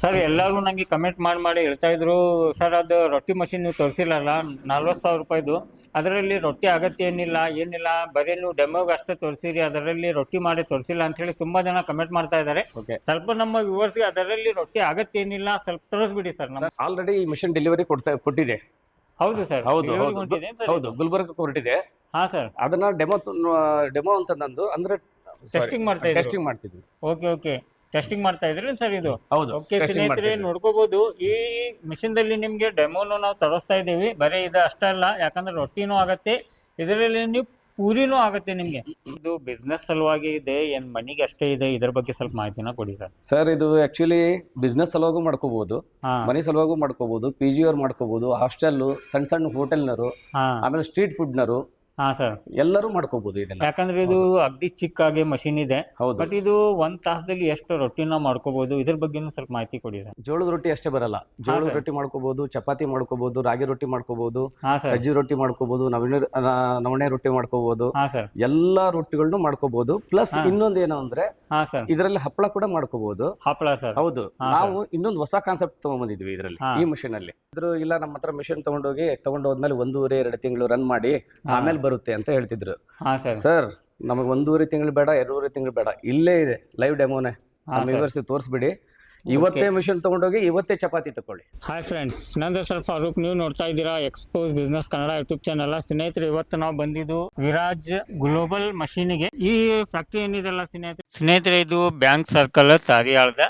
Sir ಎಲ್ಲರೂ ನನಗೆ comment ಮಾಡಿ ಮಾಡಿ ಹೇಳ್ತಾ ಇದ್ರು. ಸರ್ ಅದು ರೊಟ್ಟಿ ಮಷಿನ್ ನೀವು ತೋರಿಸಿಲ್ಲಲ್ಲ ನಲ್ವತ್ತು ಸಾವಿರ ರೂಪಾಯಿದು. ಅದರಲ್ಲಿ ರೊಟ್ಟಿ ಅಗತ್ಯ ಏನಿಲ್ಲ ಏನಿಲ್ಲ. ಬರೀ ನೀವು ಡೆಮೋಗೆ ಅಷ್ಟೇ ತೋರಿಸಿರಿ ಅದರಲ್ಲಿ ರೊಟ್ಟಿ ಮಾಡಿ ತೋರಿಸಿಲ್ಲ ಅಂತೇಳಿ ತುಂಬಾ ಜನ ಕಮೆಂಟ್ ಮಾಡ್ತಾ ಇದ್ದಾರೆ ಸ್ವಲ್ಪ ನಮ್ಮ ವ್ಯೂವರ್ಸ್ಗೆ ಅದರಲ್ಲಿ ರೊಟ್ಟಿ ಅಗತ್ಯ ಏನಿಲ್ಲ ಸ್ವಲ್ಪ ತೋರಿಸ್ಬಿಡಿ ಸರ್ ನಮ್ಮ ಆಲ್ರೆಡಿ ಈ ಮಿಷನ್ ಡೆಲಿವರಿ ಕೊಡ್ತಾ ಕೊಟ್ಟಿದೆ. ಹೌದು ಸರ್ ಹೌದು ಹೌದು. ಗುಲ್ಬರ್ಗ ಹೊರಟಿದೆ. ಹಾ ಸರ್. ಅದನ್ನ ಡೆಮೋ ಡೆಮೋ ಅಂತ ನಂದು ಅಂದ್ರೆ ಟೆಸ್ಟಿಂಗ್ ಮಾಡ್ತಾ ಟೆಸ್ಟಿಂಗ್ ಮಾಡ್ತಿದ್ವಿ. ಓಕೆ ಓಕೆ ಟೆಸ್ಟಿಂಗ್ ಮಾಡ್ತಾ ಇದ್ರಿ ಸರ್ ಇದು? ಹೌದು. ಓಕೆ ಸ್ನೇಹಿತರೆ. ನೋಡ್ಕೋಬಹುದು ಈ ಮಿಷಿನ್ ದಲ್ಲಿ ನಿಮ್ಗೆ ಡೆಮೋನು ನಾವು ತರಿಸ್ತಾ ಇದ್ದೀವಿ. ಬರೀ ಇದು ಅಷ್ಟೇ ಅಲ್ಲ ಯಾಕಂದ್ರೆ ರೊಟ್ಟಿನೂ ಆಗತ್ತೆ. ಇದರಲ್ಲಿ ನೀವು ಪೂರಿನೂ ಆಗತ್ತೆ ನಿಮ್ಗೆ. ಇದು ಬಿಸ್ನೆಸ್ ಸಲುವಾಗಿ ಇದೆ ಏನ್ ಮನಿಗೆ ಅಷ್ಟೇ ಇದೆ ಇದ್ರ ಬಗ್ಗೆ ಸ್ವಲ್ಪ ಮಾಹಿತಿನ ಕೊಡಿ ಸರ್ ಸರ್ ಇದು ಆಕ್ಚುಲಿ ಬಿಸ್ನೆಸ್ ಸಲುವಾಗೂ ಮಾಡ್ಕೋಬಹುದು ಮನೆ ಸಲುವಾಗೂ ಮಾಡ್ಕೋಬಹುದು ಪಿ ಜಿ ಅವ್ರು ಮಾಡ್ಕೋಬಹುದು ಹಾಸ್ಟೆಲ್ ಸಣ್ಣ ಸಣ್ಣ ಹೋಟೆಲ್ನರು ಆಮೇಲೆ ಸ್ಟ್ರೀಟ್ ಫುಡ್ನರು ಹಾ ಸರ್. ಎಲ್ಲರೂ ಮಾಡ್ಕೋಬಹುದು ಇದನ್ನ ಯಾಕಂದ್ರೆ ಇದು ಅಗ್ದಿ ಚಿಕ್ಕಾಗಿ ಮಷೀನ್ ಇದೆ. ಹೌದು. ಬಟ್ ಇದು ಒಂದ್ ತಾಸದಲ್ಲಿ ಎಷ್ಟು ರೊಟ್ಟಿನ ಮಾಡ್ಕೋಬಹುದು ಇದ್ರ ಬಗ್ಗೆ ಸ್ವಲ್ಪ ಮಾಹಿತಿ ಕೊಡಿ ಸರ್. ಜೋಳದ ರೊಟ್ಟಿ ಅಷ್ಟೇ ಬರಲ್ಲ. ಜೋಳದ. ರೊಟ್ಟಿ ಮಾಡ್ಕೋಬಹುದು ಚಪಾತಿ ಮಾಡ್ಕೋಬಹುದು ರಾಗಿ ರೊಟ್ಟಿ ಮಾಡ್ಕೋಬಹುದು ಹಾ ಸರ್. ಸಜ್ಜಿ ರೊಟ್ಟಿ ಮಾಡ್ಕೋಬಹುದು ನವಣೆ ನವಣೆ ರೊಟ್ಟಿ ಮಾಡ್ಕೋಬಹುದು ಹಾ ಸರ್. ಎಲ್ಲಾ ರೊಟ್ಟಿಗಳನ್ನು ಮಾಡ್ಕೋಬಹುದು ಪ್ಲಸ್ ಇನ್ನೊಂದ್ ಏನು ಅಂದ್ರೆ ಹಾ ಸರ್. ಇದರಲ್ಲಿ ಹಪ್ಪಳ ಕೂಡ ಮಾಡ್ಕೋಬಹುದು ಹಪ್ಪಳ ಸರ್. ಹೌದು. ಹಾ, ನಾವು ಇನ್ನೊಂದು ಹೊಸ ಕಾನ್ಸೆಪ್ಟ್ ತಗೊಂಡ್ಬಂದಿದ್ವಿ ಇದರಲ್ಲಿ ಹಾ. ಈ ಮಿಷನ್ ಅಲ್ಲಿ. ಇದ್ರು ಇಲ್ಲ ನಮ್ಮ ಹತ್ರ ಮಿಷನ್ ತಗೊಂಡೋಗಿ ತಗೊಂಡೋದ್ಮೇಲೆ ಒಂದೂವರೆ ಎರಡು ತಿಂಗಳು ರನ್ ಮಾಡಿ ಆಮೇಲೆ ಬರುತ್ತೆ ಅಂತ ಹೇಳ್ತಿದ್ರು. ಹಾ ಸರ್. ಸರ್ ನಮಗೆ ಒಂದೂವರೆ ತಿಂಗಳು ಬೇಡ ಎರಡೂವರೆ ತಿಂಗಳು ಬೇಡ ಇಲ್ಲೇ ಇದೆ ಲೈವ್ ಡೆಮೋನೆ. ನಮ್ಮ ತೋರಿಸ್ಬಿಡಿ. ಇವತ್ತೇ ಮಿಷನ್ ತಗೊಂಡೋಗಿ ಇವತ್ತೇ ಚಪಾತಿ ತಕೊಳ್ಳಿ. ಹಾಯ್ ಫ್ರೆಂಡ್ಸ್ ನನ್ನ ಸರ್ ಫಾರೂಕ್. ನೀವು ನೋಡ್ತಾ ಇದ್ದೀರಾ expose business Kannada YouTube channel ಸ್ನೇಹಿತರು ಇವತ್ತು ನಾವು ಬಂದಿದ್ದು ವಿರಾಜ್ ಗ್ಲೋಬಲ್ ಮಷೀನಿಗೆ ಈ ಫ್ಯಾಕ್ಟ್ರಿ ಏನಿದೆಲ್ಲ ಸ್ನೇಹಿತರೆ? ಸ್ನೇಹಿತರೆ ಇದು ಬ್ಯಾಂಕ್ ಸರ್ಕಲ್ ತಾರಿಯಾಳ್ದ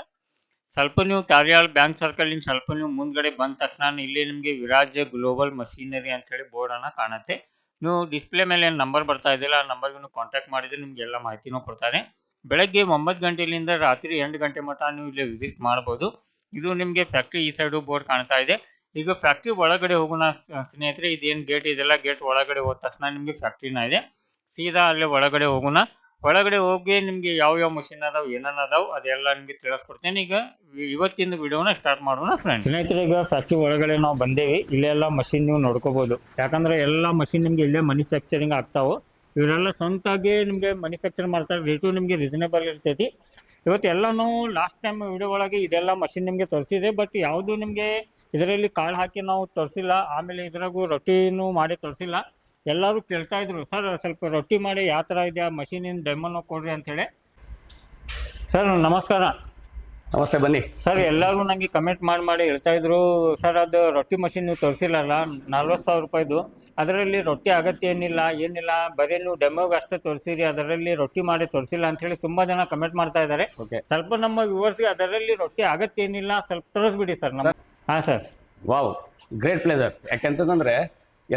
ಸ್ವಲ್ಪ ನೀವು ತಾರಿಯಾಳ್ ಬ್ಯಾಂಕ್ ಸರ್ಕಲ್ ಇಂದ ಸ್ವಲ್ಪ ನೀವು ಮುಂದ್ಗಡೆ ಬಂದ ತಕ್ಷಣ ಇಲ್ಲಿ ನಿಮಗೆ ವಿರಾಜ್ ಗ್ಲೋಬಲ್ ಮಷೀನರಿ ಅಂತ ಹೇಳಿ ಬೋರ್ಡ್ ಅನ್ನ ಕಾಣುತ್ತೆ. ನೀವು ಡಿಸ್ಪ್ಲೇ ಮೇಲೆ ಏನು ನಂಬರ್ ಬರ್ತಾ ಇದೆಯಲ್ಲ, ಆ ನಂಬರ್ಗೆ ನೀವು ಕಾಂಟ್ಯಾಕ್ಟ್ ಮಾಡಿದರೆ ನಿಮ್ಗೆ ಎಲ್ಲ ಮಾಹಿತಿನೂ ಕೊಡ್ತಾರೆ. ಬೆಳಗ್ಗೆ ಒಂಬತ್ತು ಗಂಟೆಯಿಂದ ರಾತ್ರಿ ಎಂಟು ಗಂಟೆ ಮಟ್ಟ ನೀವು ಇಲ್ಲಿ ವಿಸಿಟ್ ಮಾಡ್ಬೋದು. ಇದು ನಿಮಗೆ ಫ್ಯಾಕ್ಟ್ರಿ ಈ ಸೈಡು ಬೋರ್ಡ್ ಕಾಣ್ತಾ ಇದೆ. ಈಗ ಫ್ಯಾಕ್ಟ್ರಿ ಒಳಗಡೆ ಹೋಗೋಣ ಸ್ನೇಹಿತರೆ, ಇದೇನು ಗೇಟ್ ಇದೆಲ್ಲ ಗೇಟ್ ಒಳಗಡೆ ಹೋದ ತಕ್ಷಣ ನಿಮಗೆ ಫ್ಯಾಕ್ಟ್ರಿನ ಇದೆ. ಸೀದಾ ಅಲ್ಲೇ ಒಳಗಡೆ ಹೋಗೋಣ. ಒಳಗಡೆ ಹೋಗಿ ನಿಮಗೆ ಯಾವ ಯಾವ ಮಷಿನ್ ಅದಾವ, ಏನೇನು ಅದಾವ, ಅದೆಲ್ಲ ನಿಮಗೆ ತಿಳಿಸ್ಕೊಡ್ತೇನೆ. ಈಗ ಇವತ್ತಿನ ವಿಡಿಯೋನ ಸ್ಟಾರ್ಟ್ ಮಾಡೋಣ ಫ್ರೆಂಡ್ಸ್ ಸ್ನೇಹಿತರೆ, ಈಗ ಫ್ಯಾಕ್ಟ್ರಿ ಒಳಗಡೆ ನಾವು ಬಂದೇವಿ. ಇಲ್ಲೆಲ್ಲ ಮಷಿನ್ ನೀವು ನೋಡ್ಕೋಬಹುದು ಯಾಕಂದ್ರೆ ಎಲ್ಲ ಮಷಿನ್ ನಿಮಗೆ ಇಲ್ಲೇ ಮ್ಯಾನುಫ್ಯಾಕ್ಚರಿಂಗ್ ಆಗ್ತಾವು. ಇವರೆಲ್ಲ ಸ್ವಂತಾಗಿ ನಿಮಗೆ ಮ್ಯಾನುಫ್ಯಾಕ್ಚರ್ ಮಾಡ್ತಾರೆ. ರೇಟು ನಿಮ್ಗೆ ರೀಸನೇಬಲ್ ಇರ್ತೈತಿ. ಇವತ್ತು ಎಲ್ಲಾನು ಲಾಸ್ಟ್ ಟೈಮ್ ವಿಡಿಯೋ ಒಳಗೆ ಇದೆಲ್ಲ ಮಷಿನ್ ನಿಮಗೆ ತೋರಿಸಿದೆ. ಬಟ್ ಯಾವುದು ನಿಮಗೆ ಇದರಲ್ಲಿ ಕಾಳು ಹಾಕಿ ನಾವು ತೋರಿಸಿಲ್ಲ. ಆಮೇಲೆ ಇದ್ರಾಗೂ ರೊಟ್ಟಿನೂ ಮಾಡಿ ತೋರಿಸಿಲ್ಲ. ಎಲ್ಲರೂ ಕೇಳ್ತಾ ಇದ್ರು ಸರ್ ಸ್ವಲ್ಪ ರೊಟ್ಟಿ ಮಾಡಿ ಯಾವ ಥರ ಇದೆಯಾ? ಮಷೀನಿನ ಡೆಮೋನು ಕೊಡ್ರಿ ಅಂತೇಳಿ ಸರ್ ನಮಸ್ಕಾರ. ನಮಸ್ತೆ ಬನ್ನಿ. ಸರ್ ಎಲ್ಲರೂ ನನಗೆ ಕಮೆಂಟ್ ಮಾಡಿ ಮಾಡಿ ಹೇಳ್ತಾ ಇದ್ರು ಸರ್ ಅದು ರೊಟ್ಟಿ ಮಷಿನ್ ನೀವು ತೋರಿಸಿಲ್ಲಲ್ಲ ನಲ್ವತ್ತು ಸಾವಿರ ರೂಪಾಯಿದು. ಅದರಲ್ಲಿ ರೊಟ್ಟಿ ಅಗತ್ಯ ಏನಿಲ್ಲ ಏನಿಲ್ಲ ಬರೀ ನೀವು ಡೆಮೋಗೆ ಅಷ್ಟೇ ತೋರಿಸಿರಿ ಅದರಲ್ಲಿ ರೊಟ್ಟಿ ಮಾಡಿ ತೋರಿಸಿಲ್ಲ ಅಂತೇಳಿ ತುಂಬ ಜನ ಕಮೆಂಟ್ ಮಾಡ್ತಾ ಇದ್ದಾರೆ ಓಕೆ. ಸ್ವಲ್ಪ ನಮ್ಮ ವ್ಯೂವರ್ಸ್ಗೆ ಅದರಲ್ಲಿ ರೊಟ್ಟಿ ಅಗತ್ಯ ಏನಿಲ್ಲ ಸ್ವಲ್ಪ ತೋರಿಸ್ಬಿಡಿ ಸರ್ ನಮ್ಮ ಹಾಂ ಸರ್. Wow great Pleasure. ಯಾಕೆಂತಂದ್ರೆ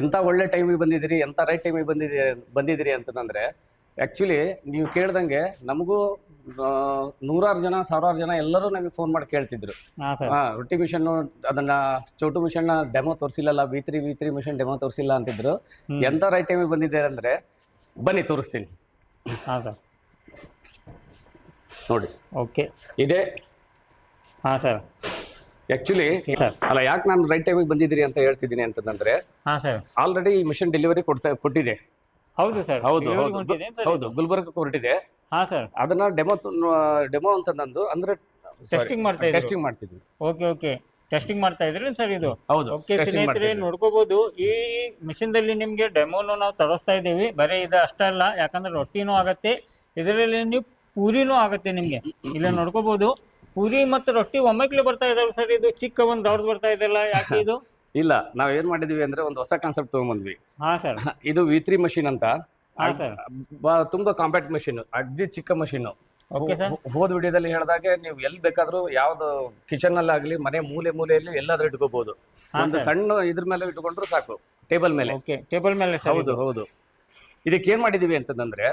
ಎಂಥ ಒಳ್ಳೆ ಟೈಮಿಗೆ ಬಂದಿದ್ದೀರಿ ಎಂಥ ರೈಟ್ ಟೈಮಿಗೆ ಬಂದಿದ್ದೀರಿ ಬಂದಿದ್ದೀರಿ ಅಂತಂದ್ರೆ ಆ್ಯಕ್ಚುಲಿ ನೀವು ಕೇಳ್ದಂಗೆ ನಮಗೂ ನೂರಾರು ಜನ ಸಾವಿರಾರು ಜನ ಎಲ್ಲರೂ ನಮಗೆ ಫೋನ್ ಮಾಡಿ ಕೇಳ್ತಿದ್ರು. ರೊಟ್ಟಿ ಮಿಷನ್ ಅದನ್ನ ಚೌಟು machine demo ತೋರಿಸಿಲ್ಲಲ್ಲ V three V three machine demo ತೋರಿಸಿಲ್ಲ ಅಂತಿದ್ರು. ಎಂತ ಎಂಥ ರೈಟ್ ಟೈಮಿಗೆ ಬಂದಿದ್ದಾರೆ ಅಂದ್ರೆ ಬನ್ನಿ ತೋರಿಸ್ತೀನಿ. ಹಾಂ ಸರ್. ನೋಡಿ. ಓಕೆ. ಇದೆ. ಹಾಂ ಸರ್. ಆ್ಯಕ್ಚುಲಿ ಸರ್ ಅಲ್ಲ ಯಾಕೆ ನಾನು ರೈಟ್ ಟೈಮಿಗೆ ಬಂದಿದ್ದೀರಿ ಅಂತ ಹೇಳ್ತಿದ್ದೀನಿ ಅಂತಂದ್ರೆ ಹಾಂ ಸರ್ ಆಲ್ರೆಡಿ ಈ ಮಿಷನ್ ಡೆಲಿವರಿ ಕೊಡ್ತಾ ಕೊಟ್ಟಿದೆ. ಹೌದು ಸರ್ ಹೌದು ಹೌದು. ಗುಲ್ಬರ್ಗ ಕೊಟ್ಟಿದೆ ಹೌದು ಗುಲ್ಬರ್ಗಕ್ಕೆ ಹೊರಟಿದೆ ಹಾಂ ಸರ್ ಅದನ್ನ ಡೆಮೋ ಡೆಮೋ ಅಂತ ನಂದು ಅಂದ್ರೆ ಟೆಸ್ಟಿಂಗ್ ಮಾಡ್ತಾ ಇದ್ರು. ಟೆಸ್ಟಿಂಗ್ ಮಾಡ್ತಿದ್ವಿ. ಓಕೆ ಓಕೆ ಟೆಸ್ಟಿಂಗ್ ಮಾಡ್ತಾ ಇದ್ರಿ ಸರ್ ಇದು? ಹೌದು. ಓಕೆ ಸ್ನೇಹಿತರೆ ನೋಡ್ಕೋಬಹುದು ಈ ಮಿಷನ್ ದಲ್ಲಿ ನಿಮ್ಗೆ ಡೆಮೋನು ನಾವು ತರಿಸ್ತಾ ಇದ್ದೀವಿ. ಬರೀ ಇದು ಅಷ್ಟೇ ಅಲ್ಲ ಯಾಕಂದ್ರೆ ರೊಟ್ಟಿನೂ ಆಗತ್ತೆ. ಇದರಲ್ಲಿ ನೀವು ಪೂರಿನೂ ಆಗತ್ತೆ ನಿಮ್ಗೆ. ಇಲ್ಲ ನೋಡ್ಕೋಬಹುದು ಪೂರಿ ಮತ್ತು ರೊಟ್ಟಿ ಒಮ್ಮೆಕ್ಲೆ ಬರ್ತಾ ಇದಾವೆ ಸರ್ ಇದು ಚಿಕ್ಕ ಒಂದು ದೊಡ್ಡದು ಬರ್ತಾ ಇದೆಲ್ಲ ಯಾಕೆ ಇದು? ಇಲ್ಲ ನಾವ್ ಏನ್ ಮಾಡಿದ್ವಿ ಅಂದ್ರೆ ಒಂದು ಹೊಸ ಕಾನ್ಸೆಪ್ಟ್ ತಗೊಂಡ್ಬಂದ್ವಿ ಹಾ ಸರ್. ಇದು ವಿ ತ್ರೀ ಮಷಿನ್ ಅಂತ. ಹಾ ಸರ್. ಬ- ತುಂಬಾ ಕಾಂಪ್ಯಾಕ್ಟ್ ಮಷಿನ್ ಅಡ್ಡಿ ಚಿಕ್ಕ ಮಷಿನ್ ಹೋದ ವಿಡಿಯೋದಲ್ಲಿ ಹೇಳಿದಾಗೆ ನೀವು ಎಲ್ಲಿ ಬೇಕಾದ್ರೂ ಯಾವ್ದು ಕಿಚನ್ ಅಲ್ಲಿ ಆಗ್ಲಿ ಮನೆ ಮೂಲೆ ಮೂಲೆಯಲ್ಲಿ ಎಲ್ಲಾದ್ರೂ ಇಟ್ಕೋಬಹುದು ಹಾ ಒಂದು ಸಣ್ಣ ಇದ್ರ ಮೇಲೆ ಇಟ್ಕೊಂಡ್ರು ಸಾಕು ಟೇಬಲ್ ಮೇಲೆ. ಓಕೆ ಟೇಬಲ್ ಮೇಲೆ ಸರ್ ಹೌದು ಹೌದು. ಇದಕ್ಕೆ ಏನ್ ಮಾಡಿದೀವಿ ಅಂತಂದ್ರೆ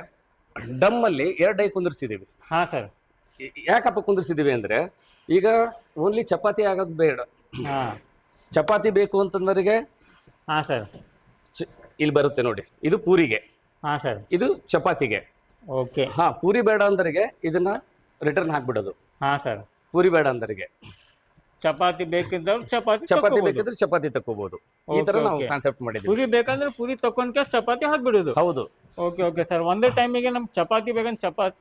ಡಮ್ ಅಲ್ಲಿ ಎರಡು ಡೈ ಕುಂದಿರ್ಸಿದೀವಿ. ಹಾ ಸರ್. ಯಾಕಪ್ಪ ಕುಂದಿರ್ಸಿದೀವಿ ಅಂದ್ರೆ ಈಗ ಓನ್ಲಿ ಚಪಾತಿ ಆಗೋದು ಬೇಡ. ಹಾ. ಚಪಾತಿ ಬೇಕು ಅಂತಂದವರಿಗೆ ಹಾ ಸರ್. ಚ- ಇಲ್ಲಿ ಬರುತ್ತೆ ನೋಡಿ ಇದು ಪೂರಿಗೆ. ಹಾ ಸರ್. ಇದು ಚಪಾತಿಗೆ. ಓಕೆ. ಹಾ ಪೂರಿ ಬೇಡ ಅಂದರಿಗೆ ಇದನ್ನ ರಿಟರ್ನ್ ಹಾಕ್ಬಿಡೋದು. ಹಾ ಸರ್. ಪೂರಿ ಬೇಡ ಅಂದರಿಗೆ ಚಪಾತಿ ಬೇಕಿದ್ದವ್ರು ಚಪಾತಿ ಚಪಾತಿ ತಕ್ಕೊಬೋದು. ಬೇಕಿದ್ರೆ ಚಪಾತಿ ತಕ್ಕೋಬಹುದು ಈ ತರ Okay, ನಾವು okay. ಕಾನ್ಸೆಪ್ಟ್ ಮಾಡಿದ್ವಿ ಪುರಿ ಬೇಕಂದ್ರೆ ಪುರಿ ತಕೊಂಡ್ ಚಪಾತಿ ಹಾಕ್ಬಿಡುದು. ಹೌದು. ಓಕೆ ಓಕೆ ಸರ್ ಒಂದೇ ಟೈಮಿಗೆ ನಮ್ ಚಪಾತಿ ಬೇಕಂದ್ರೆ ಚಪಾತಿ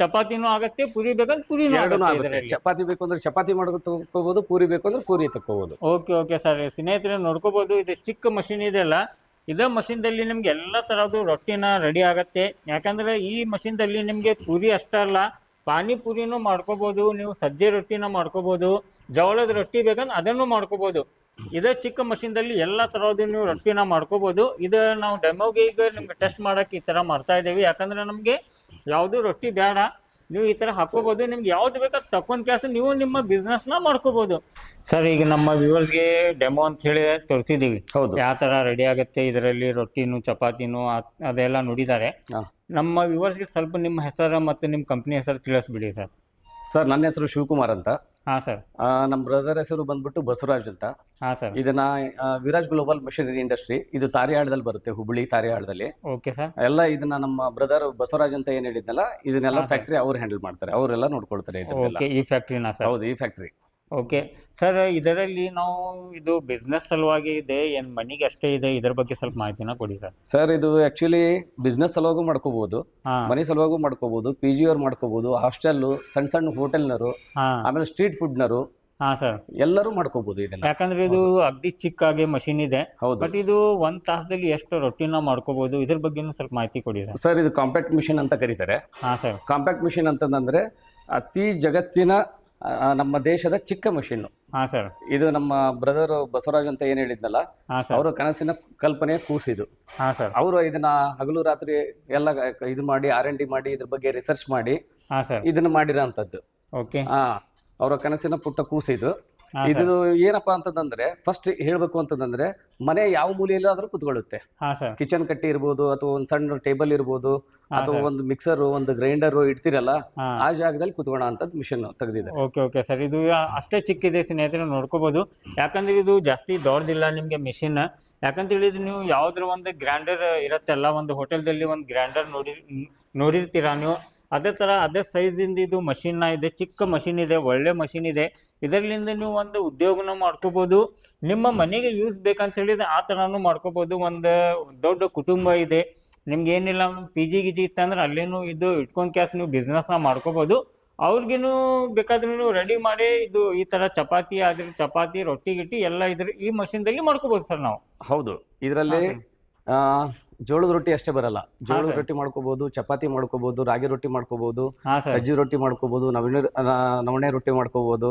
ಚಪಾತಿನೂ ಆಗತ್ತೆ ಪುರಿ ಬೇಕಂದ್ರೆ ಪುರಿನೂ ಎರಡೂ ಆಗತ್ತೆ ಆಗುತ್ತೆ. ಚಪಾತಿ ಬೇಕು ಅಂದ್ರೆ ಚಪಾತಿ ಮಾಡೋದು ತಕ್ಕೋಬಹುದು ಪೂರಿ ಬೇಕು ಅಂದ್ರೆ ಪೂರಿ ತಕ್ಕೋಬಹುದು ಓಕೆ ಓಕೆ ಸರ್ ಸ್ನೇಹಿತರೆ ನೋಡ್ಕೋಬಹುದು ಇದು ಚಿಕ್ಕ ಮಷಿನ್ ಇದೆ ಇದೇ ಮಷಿನ್ದಲ್ಲಿ ನಿಮ್ಗೆ ಎಲ್ಲ ತರಹದ್ದು ರೊಟ್ಟಿನ ರೆಡಿ ಆಗತ್ತೆ. ಯಾಕಂದ್ರೆ ಈ ಮಷಿನ್ದಲ್ಲಿ ನಿಮ್ಗೆ ಪೂರಿ ಅಷ್ಟೇ ಅಲ್ಲ ಪಾನಿಪುರಿನೂ ಮಾಡ್ಕೋಬೋದು, ನೀವು ಸಜ್ಜೆ ರೊಟ್ಟಿನ ಮಾಡ್ಕೋಬೋದು, ಜವಳದ ರೊಟ್ಟಿ ಬೇಕಂದ್ರೆ ಅದನ್ನು ಮಾಡ್ಕೋಬಹುದು ಇದೇ ಚಿಕ್ಕ ಮಷಿನ್ದಲ್ಲಿ ಎಲ್ಲ ಥರದ್ದು ನೀವು ರೊಟ್ಟಿನ ಮಾಡ್ಕೋಬೋದು. ಇದು ನಾವು ಡೆಮೋಗೆ ಈಗ ನಿಮ್ಗೆ ಟೆಸ್ಟ್ ಮಾಡೋಕ್ಕೆ ಈ ತರ ಮಾಡ್ತಾ ಇದ್ದೀವಿ. ಯಾಕಂದ್ರೆ ನಮಗೆ ಯಾವುದು ರೊಟ್ಟಿ ಬೇಡ. ನೀವು ಈ ತರ ಹಾಕೋಬಹುದು ನಿಮ್ಗೆ ಯಾವ್ದು ಬೇಕಾದ್ ತಕೊಂಡ್ ಕೆಲಸ ನೀವು ನಿಮ್ಮ business ನ ಮಾಡ್ಕೋಬಹುದು ಸರ್ ಈಗ ನಮ್ಮ ವ್ಯೂವರ್ಸ್ಗೆ ಡೆಮೋ ಅಂತ ಹೇಳಿ ತೋರಿಸಿದೀವಿ. ಹೌದು. ಯಾವ ತರ ರೆಡಿ ಆಗುತ್ತೆ ಇದರಲ್ಲಿ ರೊಟ್ಟಿನು ಚಪಾತಿನೂ ಅದೆಲ್ಲ ನುಡಿದ್ದಾರೆ. ನಮ್ಮ ವ್ಯೂವರ್ಸ್ಗೆ ಸ್ವಲ್ಪ ನಿಮ್ಮ ಹೆಸರು ಮತ್ತು ನಿಮ್ಮ ಕಂಪ್ನಿ ಹೆಸರು ತಿಳಿಸ್ಬಿಡಿ ಸರ್. ಸರ್ ನನ್ನ ಹೆಸರು ಶಿವಕುಮಾರ್ ಅಂತ. ಹಾ ಸರ್. ನಮ್ಮ ಬ್ರದರ್ ಹೆಸರು ಬಂದ್ಬಿಟ್ಟು ಬಸವರಾಜ್ ಅಂತ. ಹಾ ಸರ್. ಇದನ್ನ ಆ, ವಿರಾಜ್ ಗ್ಲೋಬಲ್ ಮಿಷನರಿ ಇಂಡಸ್ಟ್ರಿ ಇದು ತಾರಿಯಾಳದಲ್ಲಿ ಬರುತ್ತೆ ಹುಬ್ಬಳ್ಳಿ ತಾರಿಯಾಳದಲ್ಲಿ ಓಕೆ ಸರ್. ಎಲ್ಲ ಇದನ್ನ ನಮ್ಮ ಬ್ರದರ್ ಬಸವರಾಜ್ ಅಂತ ಏನ್ ಹೇಳಿದ್ನಲ್ಲ ಇದನ್ನೆಲ್ಲ. ಫ್ಯಾಕ್ಟ್ರಿ ಅವ್ರು ಹ್ಯಾಂಡಲ್ ಮಾಡ್ತಾರೆ ಅವರೆಲ್ಲ ನೋಡ್ಕೊಳ್ತಾರೆ ಇದನ್ನೆಲ್ಲ ಓಕೆ ಈ ಫ್ಯಾಕ್ಟ್ರಿನಾ ಸರ್. ಹೌದು ಈ ಫ್ಯಾಕ್ಟ್ರಿ ಓಕೆ. ಸರ್ ಇದರಲ್ಲಿ ನಾವು ಇದು ಬಿಸ್ನೆಸ್ ಸಲುವಾಗಿ ಇದೆ ಏನು ಮನಿಗೆ ಅಷ್ಟೇ ಇದೆ ಇದರ ಬಗ್ಗೆ ಸ್ವಲ್ಪ ಮಾಹಿತಿನ ಕೊಡಿ ಸರ್. ಸರ್ ಇದು ಆಕ್ಚುಲಿ ಬಿಸ್ನೆಸ್ ಸಲುವಾಗೂ ಮಾಡ್ಕೋಬಹುದು ಹಾಂ. ಮನೆ ಸಲುವಾಗೂ ಮಾಡ್ಕೋಬಹುದು ಪಿ ಜಿ ಅವ್ರು ಮಾಡ್ಕೋಬಹುದು ಹಾಸ್ಟೆಲ್ ಸಣ್ಣ ಸಣ್ಣ ಹೋಟೆಲ್ನರು ಹಾಂ. ಆಮೇಲೆ ಸ್ಟ್ರೀಟ್ ಫುಡ್ನರು ಹಾ ಸರ್. ಎಲ್ಲರೂ ಮಾಡ್ಕೋಬಹುದು ಇದನ್ನ ಯಾಕಂದ್ರೆ ಇದು ಅಗ್ದಿ ಚಿಕ್ಕಾಗಿ ಮಷಿನ್ ಇದೆ. ಹೌದು. ಬಟ್ ಇದು ಒಂದ್ ತಾಸದಲ್ಲಿ ಎಷ್ಟು ರೊಟ್ಟಿನ ಮಾಡ್ಕೋಬಹುದು ಇದ್ರ ಬಗ್ಗೆನೂ ಸ್ವಲ್ಪ ಮಾಹಿತಿ ಕೊಡಿ ಸರ್. ಸರ್ ಇದು ಕಾಂಪ್ಯಾಕ್ಟ್ ಮಿಷಿನ್ ಅಂತ ಕರೀತಾರೆ. ಹಾ ಸರ್. ಕಾಂಪ್ಯಾಕ್ಟ್ ಮಿಷಿನ್ ಅಂತಂದ್ರೆ ಅತಿ ಜಗತ್ತಿನ ನಮ್ಮ ದೇಶದ ಚಿಕ್ಕ ಮಷಿನ್. ಹಾ ಸರ್. ಇದು ನಮ್ಮ ಬ್ರದರ್ ಬಸವರಾಜ್ ಅಂತ ಏನ್ ಹೇಳಿದ್ನಲ್ಲ ಹಾ ಸರ್. ಅವರ ಕನಸಿನ ಕಲ್ಪನೆ ಕೂಸಿದು. ಹಾ ಸರ್. ಅವರು ಇದನ್ನ ಹಗಲು ರಾತ್ರಿ ಎಲ್ಲ ಇದು ಮಾಡಿ ಆರ್ ಎನ್ ಡಿ ಮಾಡಿ ಇದ್ರ ಬಗ್ಗೆ ರಿಸರ್ಚ್ ಮಾಡಿ ಹಾ ಸರ್. ಇದನ್ನ ಮಾಡಿರೋ ಅಂಥದ್ದು ಓಕೆ ಅವರ ಕನಸಿನ ಪುಟ್ಟ ಕೂಸಿದು. ಇದು ಏನಪ್ಪಾ ಅಂತಂದ್ರೆ ಫಸ್ಟ್ ಹೇಳ್ಬೇಕು ಅಂತಂದ್ರೆ ಮನೆ ಯಾವ ಮೂಲೆಯಲ್ಲಾದ್ರೂ ಕುತ್ಕೊಳ್ಳುತ್ತೆ. ಹಾ ಸರ್. ಕಿಚನ್ ಕಟ್ಟಿ ಇರ್ಬೋದು ಅಥವಾ ಒಂದ್ ಸಣ್ಣ ಟೇಬಲ್ ಇರ್ಬೋದು ಅಥವಾ ಒಂದು ಮಿಕ್ಸರ್ ಒಂದು ಗ್ರೈಂಡರ್ ಇಡ್ತಿರಲ್ಲ ಆ ಜಾಗದಲ್ಲಿ ಕುತ್ಕೋಣ ಅಂತ ಮಿಷನ್ ತೆಗೆದಿದೆ. Okay okay sir. ಇದು ಅಷ್ಟೇ ಚಿಕ್ಕಿದೆ ಸ್ನೇಹಿತರೆ ನೋಡ್ಕೋಬಹುದು ಯಾಕಂದ್ರೆ ಇದು ಜಾಸ್ತಿ ದೊಡ್ಡದಿಲ್ಲ ನಿಮ್ಗೆ ಮಿಷಿನ್ ಯಾಕಂತ ಹೇಳಿದ್ರೆ ನೀವು ಯಾವ್ದ್ರ ಒಂದು ಗ್ರ್ಯಾಂಡರ್ ಇರತ್ತಲ್ಲ ಒಂದು ಹೋಟೆಲ್ದಲ್ಲಿ ಒಂದು ಗ್ರ್ಯಾಂಡರ್ ನೋಡಿ ನೋಡಿರ್ತೀರಾ ನೀವು? ಅದೇ ಥರ ಅದೇ ಸೈಜಿಂದ ಇದು ಮಷಿನ್ನ ಇದೆ ಚಿಕ್ಕ ಮಷಿನ್ ಇದೆ ಒಳ್ಳೆ ಮಷಿನ್ ಇದೆ. ಇದರಿಂದ ನೀವು ಒಂದು ಉದ್ಯೋಗನ ಮಾಡ್ಕೋಬೋದು. ನಿಮ್ಮ ಮನೆಗೆ ಯೂಸ್ ಬೇಕಂತ ಹೇಳಿದ್ರೆ ಆ ಥರನೂ ಮಾಡ್ಕೋಬೋದು. ಒಂದು ದೊಡ್ಡ ಕುಟುಂಬ ಇದೆ. ನಿಮ್ಗೆ ಏನಿಲ್ಲ ಪಿ ಜಿ ಗಿಜಿ ಇತ್ತಂದ್ರೆ ಅಲ್ಲೇನು ಇದು ಇಟ್ಕೊಂಡು ಕ್ಯಾಸ್ ನೀವು ಬಿಸ್ನೆಸ್ನ ಮಾಡ್ಕೋಬೋದು. ಅವ್ರಿಗೇನು ಬೇಕಾದ್ರೆ ನೀವು ರೆಡಿ ಮಾಡಿ ಇದು ಈ ತರ ಚಪಾತಿ ಆದ್ರೆ ಚಪಾತಿ ರೊಟ್ಟಿ ಗಿಟ್ಟಿ ಎಲ್ಲ ಇದ್ರ ಈ ಮಷಿನ್ದಲ್ಲಿ ಮಾಡ್ಕೋಬೋದು ಸರ್ ನಾವು. ಹೌದು. ಇದರಲ್ಲಿ ಜೋಳದ ರೊಟ್ಟಿ ಅಷ್ಟೇ ಬರಲ್ಲ. ಜೋಳದ. ರೊಟ್ಟಿ ಮಾಡ್ಕೋಬಹುದು ಚಪಾತಿ ಮಾಡ್ಕೋಬಹುದು ರಾಗಿ ರೊಟ್ಟಿ ಮಾಡ್ಕೋಬಹುದು ಸಜ್ಜಿ ರೊಟ್ಟಿ ಮಾಡ್ಕೋಬಹುದು ನವಣೆ ನವಣೆ ರೊಟ್ಟಿ ಮಾಡ್ಕೋಬಹುದು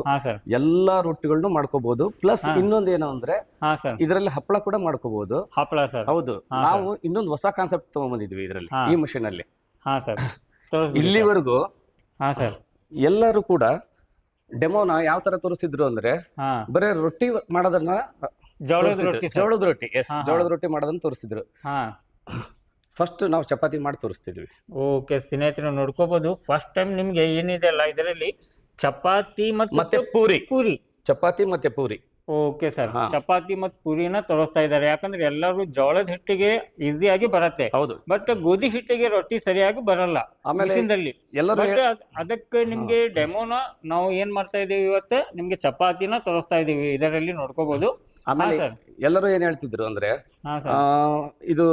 ಎಲ್ಲಾ ರೊಟ್ಟಿಗಳನ್ನು ಮಾಡ್ಕೋಬಹುದು ಪ್ಲಸ್. ಇನ್ನೊಂದು ಏನು ಅಂದ್ರೆ ಇದರಲ್ಲಿ ಹಪ್ಪಳ ಕೂಡ ಮಾಡ್ಕೋಬಹುದು ಹಪ್ಪಳ ಸರ್. ಹೌದು. ನಾವು ಇನ್ನೊಂದು ಹೊಸ ಕಾನ್ಸೆಪ್ಟ್ ತಗೊಂಡ್ಬಂದಿದ್ವಿ ಇದರಲ್ಲಿ. ಈ ಮಿಷನ್ ಅಲ್ಲಿ. ಹಾ ಸರ್. ಇಲ್ಲಿವರೆಗೂ ಎಲ್ಲರೂ ಕೂಡ ಡೆಮೋನ ಯಾವ ತರ ತೋರಿಸಿದ್ರು ಅಂದ್ರೆ ಬರೀ ರೊಟ್ಟಿ ಮಾಡೋದನ್ನ ಜೋಳದ ರೊಟ್ಟಿ ಜೋಳದ ರೊಟ್ಟಿ ಎಸ್. ಜೋಳದ ರೊಟ್ಟಿ ಮಾಡೋದನ್ನ ತೋರಿಸಿದ್ರು. ಫಸ್ಟ್ ನಾವು ಚಪಾತಿ ಮಾಡಿ ತೋರಿಸ್ತಿದ್ವಿ. ಓಕೆ ಸ್ನೇಹಿತರು ನೋಡ್ಕೋಬಹುದು ಫಸ್ಟ್ ಟೈಮ್ ನಿಮ್ಗೆ ಏನಿದೆ ಅಲ್ಲ ಇದರಲ್ಲಿ ಚಪಾತಿ ಮತ್ತೆ ಮತ್ತೆ ಪೂರಿ. ಪೂರಿ. ಚಪಾತಿ ಮತ್ತೆ ಪೂರಿ. ಓಕೆ ಸರ್ ಹಾ. ಚಪಾತಿ ಮತ್ತು ಪೂರಿನ ತೋರಿಸ್ತಾ ಇದ್ದಾರೆ. ಯಾಕಂದ್ರೆ ಎಲ್ಲರೂ ಜೋಳದ ಹಿಟ್ಟಿಗೆ ಈಸಿಯಾಗಿ ಬರತ್ತೆ. ಹೌದು. ಬಟ್ ಗೋಧಿ ಹಿಟ್ಟಿಗೆ ರೊಟ್ಟಿ ಸರಿಯಾಗಿ ಬರಲ್ಲ ಆಮೇಲೆ ಮಿಷಿನ್ದಲ್ಲಿ ಎಲ್ಲರೂ ಬಟ್ ಅದಕ್ಕೆ ನಿಮ್ಗೆ ಡೆಮೋನ ನಾವು ಏನ್ ಮಾಡ್ತಾ ಇದೀವಿ ಇವತ್ತು? ನಿಮ್ಗೆ ಚಪಾತಿನ ತೋರಿಸ್ತಾ ಇದೀವಿ ಇದರಲ್ಲಿ ನೋಡ್ಕೋಬಹುದು ಆಮೇಲೆ ಎಲ್ಲರೂ ಏನ್ ಹೇಳ್ತಿದ್ರು ಅಂದ್ರೆ ಇದು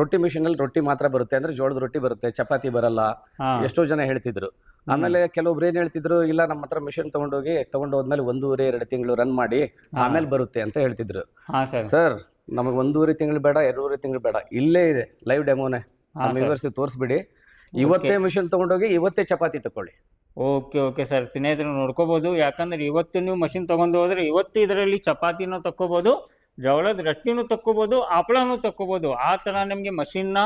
ರೊಟ್ಟಿ ಮಿಷಿನ್ ಅಲ್ಲಿ ರೊಟ್ಟಿ ಮಾತ್ರ ಬರುತ್ತೆ ಅಂದ್ರೆ ಜೋಳದ ರೊಟ್ಟಿ ಬರುತ್ತೆ ಚಪಾತಿ ಬರಲ್ಲ ಎಷ್ಟೋ ಜನ ಹೇಳ್ತಿದ್ರು. ಆಮೇಲೆ ಕೆಲವೊಬ್ರು ಏನ್ ಹೇಳ್ತಿದ್ರು ಇಲ್ಲ ನಮ್ಮ ಹತ್ರ ಮಿಷಿನ್ ತಗೊಂಡೋಗಿ ತಗೊಂಡು ಹೋದ್ಮೇಲೆ ಒಂದೂವರೆ ಎರಡು ತಿಂಗಳು ರನ್ ಮಾಡಿ ಆಮೇಲೆ ಬರುತ್ತೆ ಅಂತ ಹೇಳ್ತಿದ್ರು. ಸರ್. ನಮಗೆ ಒಂದೂವರೆ ತಿಂಗಳು ಬೇಡ ಎರಡೂವರೆ ತಿಂಗಳು ಬೇಡ ಇಲ್ಲೇ ಇದೆ ಲೈವ್ ಡೆಮೋನೆ ವಿವರ್ಸಿ ತೋರಿಸ್ಬಿಡಿ. ಇವತ್ತೇ ಮಿಷಿನ್ ತಗೊಂಡೋಗಿ ಇವತ್ತೇ ಚಪಾತಿ ತಕೊಳ್ಳಿ. Okay okay sir. ಸ್ನೇಹಿತರು ನೋಡ್ಕೋಬಹುದು ಯಾಕಂದ್ರೆ ಇವತ್ತು ನೀವು ಮಷಿನ್ ತಗೊಂಡು ಹೋದ್ರೆ ಇವತ್ತು ಇದರಲ್ಲಿ ಚಪಾತಿನೂ ತಕ್ಕೋಬಹುದು ಜವಳದ ರಟ್ಟಿನೂ ತಕ್ಕೋಬಹುದು ಹಪ್ಪಳನೂ ತಕ್ಕೋಬಹುದು ಆ ತರ ನಿಮಗೆ ಮಷಿನ್ನ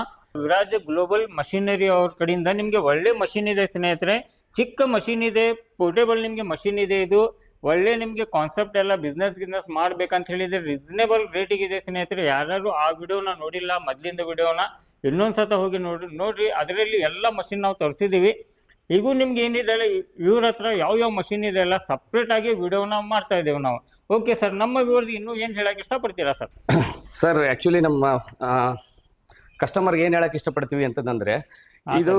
ವಿರಾಜ್ ಗ್ಲೋಬಲ್ ಮಷಿನರಿ ಅವ್ರ ಕಡೆಯಿಂದ ನಿಮಗೆ ಒಳ್ಳೆ ಮಷಿನ್ ಇದೆ ಸ್ನೇಹಿತರೆ. ಚಿಕ್ಕ ಮಷಿನ್ ಇದೆ ಪೋರ್ಟೇಬಲ್ ನಿಮಗೆ ಮಷಿನ್ ಇದೆ ಇದು. ಒಳ್ಳೆ ನಿಮಗೆ ಕಾನ್ಸೆಪ್ಟ್ ಎಲ್ಲ ಬಿಸ್ನೆಸ್ ಗಿಸ್ನೆಸ್ ಮಾಡ್ಬೇಕಂತ ಹೇಳಿದ್ರೆ ರೀಸನೇಬಲ್ ಇದೆ ಸ್ನೇಹಿತರೆ. ಯಾರು ಆ ವಿಡಿಯೋನ ನೋಡಿಲ್ಲ, ಮೊದ್ಲಿಂದ ವಿಡಿಯೋನ ಇನ್ನೊಂದು ಸತ ಹೋಗಿ ನೋಡಿ, ನೋಡ್ರಿ. ಅದರಲ್ಲಿ ಎಲ್ಲ ಮಷಿನ್ ನಾವು ತೋರಿಸಿದೀವಿ. ಈಗೂ ನಿಮ್ಗೆ ಏನಿದೆ ಅಲ್ಲ ಇವ್ರ ಹತ್ರ ಯಾವ ಯಾವ ಮಷಿನ್ ಇದೆ ಅಲ್ಲ ಸಪ್ರೇಟ್ ಆಗಿ ವಿಡಿಯೋನ ಮಾಡ್ತಾ ಇದ್ದೇವೆ ನಾವು. ಓಕೆ ಸರ್ ನಮ್ಮ ವ್ಯೂವರ್ಸ್ ಇನ್ನೂ ಏನು ಹೇಳಕ್ಕೆ ಇಷ್ಟಪಡ್ತೀರಾ ಸರ್ ಸರ್ ಆಕ್ಚುಲಿ ನಮ್ಮ ಕಸ್ಟಮರ್ಗೆ ಏನು ಹೇಳಕ್ಕೆ ಇಷ್ಟಪಡ್ತೀವಿ ಅಂತಂದ್ರೆ ಇದು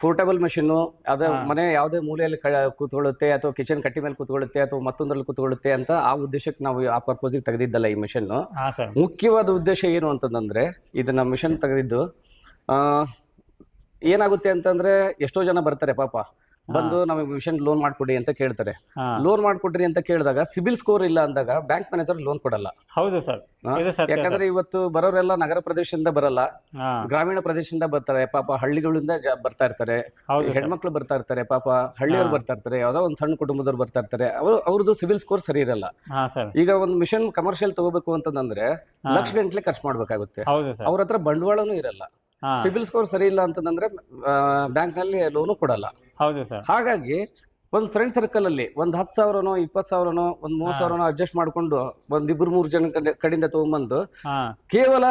ಪೋರ್ಟಬಲ್ ಮಷೀನು ಅದೇ ಮನೆ ಯಾವುದೇ ಮೂಲೆಯಲ್ಲಿ ಕ ಕೂತ್ಕೊಳ್ಳುತ್ತೆ ಅಥವಾ ಕಿಚನ್ ಕಟ್ಟಿ ಮೇಲೆ ಕೂತ್ಕೊಳ್ಳುತ್ತೆ ಅಥವಾ ಮತ್ತೊಂದರಲ್ಲಿ ಕೂತ್ಕೊಳ್ಳುತ್ತೆ ಅಂತ ಆ ಉದ್ದೇಶಕ್ಕೆ ನಾವು ಆ ಪರ್ಪೋಸಿಗೆ ತೆಗೆದಿದ್ದಲ್ಲ ಈ ಮಿಷನ್ನು ಮುಖ್ಯವಾದ ಉದ್ದೇಶ ಏನು ಅಂತಂದ್ರೆ ಇದನ್ನ ಮಿಷನ್ ತೆಗೆದಿದ್ದು ಏನಾಗುತ್ತೆ ಅಂತಂದ್ರೆ ಎಷ್ಟೋ ಜನ ಬರ್ತಾರೆ ಪಾಪ. ಬಂದು ನಮಗೆ ಮಿಷನ್ ಲೋನ್ ಮಾಡ್ಕೊಡಿ ಅಂತ ಕೇಳ್ತಾರೆ. ಲೋನ್ ಮಾಡ್ಕೊಡ್ರಿ ಅಂತ ಕೇಳಿದಾಗ ಸಿಬಿಲ್ ಸ್ಕೋರ್ ಇಲ್ಲ ಅಂದಾಗ ಬ್ಯಾಂಕ್ ಮ್ಯಾನೇಜರ್ ಲೋನ್ ಕೊಡಲ್ಲ. ಹೌದು ಸರ್. ಯಾಕಂದ್ರೆ ಇವತ್ತು ಬರೋರೆಲ್ಲ ನಗರ ಪ್ರದೇಶದಿಂದ ಬರಲ್ಲ. ಗ್ರಾಮೀಣ ಪ್ರದೇಶದಿಂದ ಬರ್ತಾರೆ. ಪಾಪ ಹಳ್ಳಿಗಳಿಂದ ಬರ್ತಾ ಇರ್ತಾರೆ. ಹೆಣ್ಮಕ್ಳು ಬರ್ತಾ ಇರ್ತಾರೆ. ಪಾಪ ಹಳ್ಳಿಯವ್ರು. ಬರ್ತಾ ಇರ್ತಾರೆ. ಯಾವ್ದೋ ಒಂದು ಸಣ್ಣ ಕುಟುಂಬದವ್ರು ಬರ್ತಾ ಇರ್ತಾರೆ. ಅವ್ರು ಅವ್ರದ್ದು ಸಿಬಿಲ್ ಸ್ಕೋರ್ ಸರಿ ಇರಲ್ಲ. ಈಗ ಒಂದು ಮಿಷನ್ ಕಮರ್ಷಿಯಲ್ ತಗೋಬೇಕು ಅಂತಂದ್ರೆ ಲಕ್ಷ ಗಂಟ್ಲೆ ಖರ್ಚು ಮಾಡ್ಬೇಕಾಗುತ್ತೆ. ಅವ್ರ ಹತ್ರ ಬಂಡವಾಳನೂ ಇರಲ್ಲ. ಸಿಬಿಲ್ ಸ್ಕೋರ್ ಸರಿ ಇಲ್ಲ ಅಂತಂದ್ರೆ ಬ್ಯಾಂಕ್ನಲ್ಲಿ ಲೋನು ಕೊಡಲ್ಲ. ಹೌದು ಸರ್. ಹಾಗಾಗಿ ಒಂದು ಫ್ರೆಂಡ್ ಸರ್ಕಲ್ ಅಲ್ಲಿ ಒಂದ್ ಹತ್ತು ಸಾವಿರನೋ ಇಪ್ಪತ್ತು ಸಾವಿರನೋ ಒಂದ್ ಮೂವತ್ತು. ಸಾವಿರನೋ ಅಡ್ಜಸ್ಟ್ ಮಾಡ್ಕೊಂಡು ಒಂದ್ ಇಬ್ರು ಮೂರು ಜನ ಕಡೆ- ಕಡೆಯಿಂದ ತಗೊಂಡ್ಬಂದು ಕೇವಲ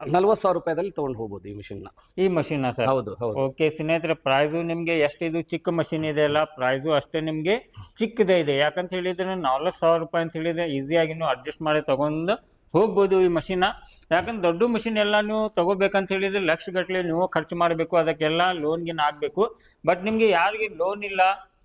ನಲ್ವತ್ತು ಸಾವಿರ ರೂಪಾಯಿದಲ್ಲಿ ತಗೊಂಡು ಹೋಗ್ಬೋದು ಈ ಮಿಷನ್ನ. ಈ ಮಷೀನ್ ಸರ್? ಹೌದು ಹೌದು. ಓಕೆ ಸ್ನೇಹಿತರೆ ಪ್ರೈಸು ನಿಮಗೆ ಎಷ್ಟು ಇದು ಚಿಕ್ಕ ಮಷಿನ್ ಇದೆ ಅಲ್ಲ ಪ್ರೈಸು ಅಷ್ಟೇ ನಿಮಗೆ ಚಿಕ್ಕದೇ ಇದೆ. ಯಾಕಂತ ಹೇಳಿದ್ರೆ ನಾಲ್ಕು ಸಾವಿರ ರೂಪಾಯಿ ಅಂತ ಹೇಳಿದ್ರೆ ಈಸಿಯಾಗಿ ಅಡ್ಜಸ್ಟ್ ಮಾಡಿ ತಗೊಂಡು ಹೋಗ್ಬೋದು ಈ ಮಷಿನ್ನ ಯಾಕಂದ್ರೆ ದೊಡ್ಡ ಮಷಿನ್ ಎಲ್ಲ ನೀವು ತಗೋಬೇಕಂತ ಹೇಳಿದ್ರೆ ಲಕ್ಷ ಗಟ್ಟಲೆ ನೀವು ಖರ್ಚು ಮಾಡಬೇಕು ಅದಕ್ಕೆಲ್ಲ ಲೋನ್ಗಿನ ಆಗಬೇಕು. ಬಟ್ ನಿಮಗೆ ಯಾರಿಗೆ ಲೋನ್ ಇಲ್ಲ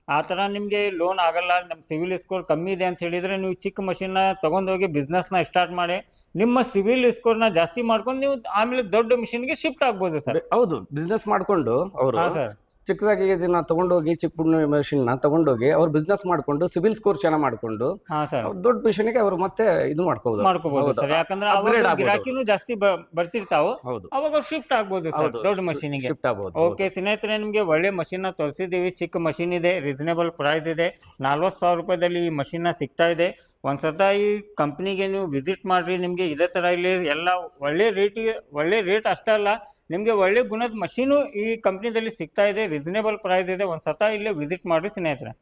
ಆ ಥರ ನಿಮಗೆ ಲೋನ್ ಆಗಲ್ಲ ನಮ್ಮ ಸಿವಿಲ್ ಸ್ಕೋರ್ ಕಮ್ಮಿ ಇದೆ ಅಂತ ಹೇಳಿದ್ರೆ ನೀವು ಚಿಕ್ಕ ಮಷೀನ್ನ ತೊಗೊಂಡೋಗಿ ಬಿಸ್ನೆಸ್ನ ಸ್ಟಾರ್ಟ್ ಮಾಡಿ ನಿಮ್ಮ ಸಿವಿಲ್ ಸ್ಕೋರ್ನ ಜಾಸ್ತಿ ಮಾಡ್ಕೊಂಡು ನೀವು ಆಮೇಲೆ ದೊಡ್ಡ ಮಿಷಿನ್ಗೆ ಶಿಫ್ಟ್ ಆಗ್ಬೋದು ಸರ್. ಹೌದು ಬಿಸ್ನೆಸ್ ಮಾಡ್ಕೊಂಡು ಅವರು ಹಾಂ ಸರ್. ಚಿಕ್ಕದಾಗಿ ಇದನ್ನ ತಗೊಂಡೋಗಿ ಚಿಕ್ಕ ಮಿಷನ್ನ ತಗೊಂಡೋಗಿ ಅವ್ರ ಬಿಸ್ನೆಸ್ ಮಾಡ್ಕೊಂಡು ಸಿವಿಲ್ ಸ್ಕೋರ್ ಚೆನ್ನಾಗಿ ಮಾಡ್ಕೊಂಡು ಹಾ ಸರ್ ದೊಡ್ಡ ಮಿಷನ್ಗೆ ಅವ್ರು ಮತ್ತೆ ಇದು ಮಾಡ್ಕೋಬಹುದು ಮಾಡ್ಕೋಬಹುದು ಸರ್ ಯಾಕಂದ್ರೆ Upgrade ಅವಾಗ ಆಗ್ಬೋದು. ಗಿರಾಕಿನೂ ಜಾಸ್ತಿ ಬ- ಬರ್ತಿರ್ತಾವ. ಹೌದು. ಅವಾಗ ಶಿಫ್ಟ್ ಆಗ್ಬೋದು ಸರ್ ಹೌದು. ದೊಡ್ಡ ಮಷೀನಿಗೆ ಶಿಫ್ಟ್ ಆಗ್ಬೋದು ಓಕೆ ಸ್ನೇಹಿತರೆ ನಿಮಗೆ ಒಳ್ಳೆ ಮಷೀನ್ ತೋರಿಸಿದ್ದೀವಿ. ಚಿಕ್ಕ ಮಷೀನ್ ಇದೆ ರೀಸನೇಬಲ್ ಪ್ರೈಸ್ ಇದೆ. ನಲ್ವತ್ತು ಸಾವಿರ ರೂಪಾಯಿದಲ್ಲಿ ಈ ಮಷೀನ್ನ ಸಿಗ್ತಾ ಇದೆ. ಒಂದ್ಸತ ಈ ಕಂಪ್ನಿಗೆ ನೀವು ವಿಸಿಟ್ ಮಾಡ್ರಿ. ನಿಮಗೆ ಇದೇ ತರ ಇಲ್ಲಿ ಎಲ್ಲ ಒಳ್ಳೆ ರೇಟಿಗೆ ಒಳ್ಳೆ ರೇಟ್ ಅಷ್ಟೇ ಅಲ್ಲ ನಿಮಗೆ ಒಳ್ಳೆ ಗುಣದ ಮಷೀನು ಈ ಕಂಪ್ನಿದಲ್ಲಿ ಸಿಗ್ತಾ ಇದೆ ರೀಸನೇಬಲ್ ಪ್ರೈಸ್ ಇದೆ, ಒಂದು ಸತ ಇಲ್ಲೇ ವಿಸಿಟ್ ಮಾಡಿರಿ ಸ್ನೇಹಿತರೆ.